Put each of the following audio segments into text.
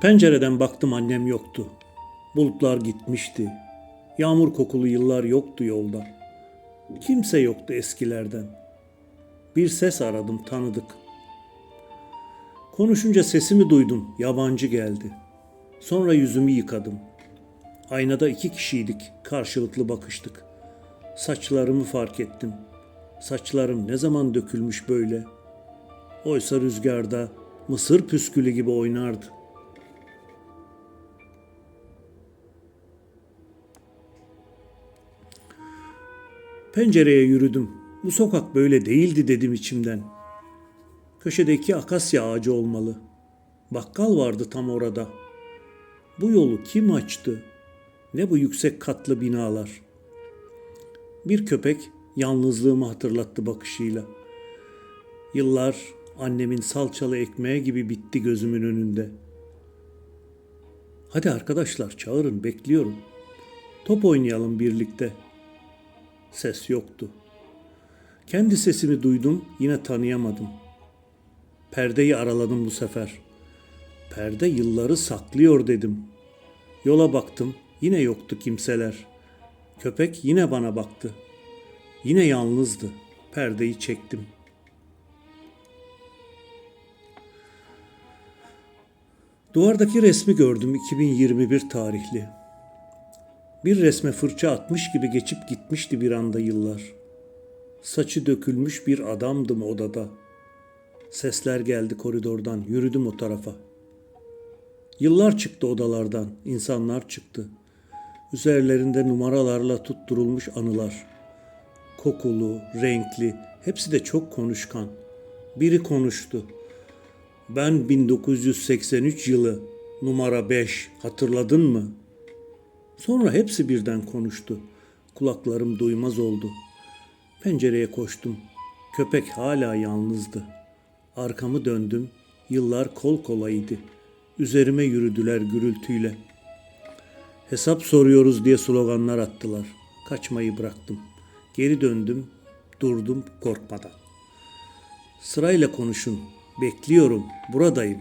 Pencereden baktım annem yoktu. Bulutlar gitmişti. Yağmur kokulu yıllar yoktu yolda. Kimse yoktu eskilerden. Bir ses aradım tanıdık. Konuşunca sesimi duydum. Yabancı geldi. Sonra yüzümü yıkadım. Aynada iki kişiydik. Karşılıklı bakıştık. Saçlarımı fark ettim. Saçlarım ne zaman dökülmüş böyle? Oysa rüzgarda mısır püskülü gibi oynardı. Pencereye yürüdüm. Bu sokak böyle değildi dedim içimden. Köşedeki akasya ağacı olmalı. Bakkal vardı tam orada. Bu yolu kim açtı? Ne bu yüksek katlı binalar? Bir köpek yalnızlığımı hatırlattı bakışıyla. Yıllar annemin salçalı ekmeği gibi bitti gözümün önünde. Hadi arkadaşlar çağırın bekliyorum. Top oynayalım birlikte. Ses yoktu. Kendi sesimi duydum yine tanıyamadım. Perdeyi araladım bu sefer. Perde yılları saklıyor dedim. Yola baktım yine yoktu kimseler. Köpek yine bana baktı. Yine yalnızdı. Perdeyi çektim. Duvardaki resmi gördüm 2021 tarihli. Bir resme fırça atmış gibi geçip gitmişti bir anda yıllar. Saçı dökülmüş bir adamdım odada. Sesler geldi koridordan, yürüdüm o tarafa. Yıllar çıktı odalardan, insanlar çıktı. Üzerlerinde numaralarla tutturulmuş anılar. Kokulu, renkli, hepsi de çok konuşkan. Biri konuştu. Ben 1983 yılı numara 5 hatırladın mı? Sonra hepsi birden konuştu. Kulaklarım duymaz oldu. Pencereye koştum. Köpek hala yalnızdı. Arkamı döndüm. Yıllar kol kolaydı. Üzerime yürüdüler gürültüyle. Hesap soruyoruz diye sloganlar attılar. Kaçmayı bıraktım. Geri döndüm. Durdum korkmadan. Sırayla konuşun. Bekliyorum. Buradayım.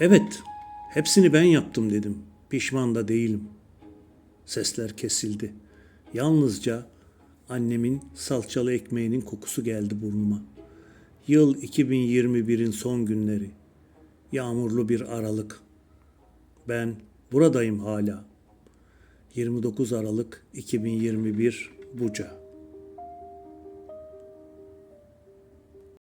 Evet, hepsini ben yaptım dedim. Pişman da değilim. Sesler kesildi. Yalnızca annemin salçalı ekmeğinin kokusu geldi burnuma. Yıl 2021'in son günleri. Yağmurlu bir aralık. Ben buradayım hala. 29 Aralık 2021 Buca.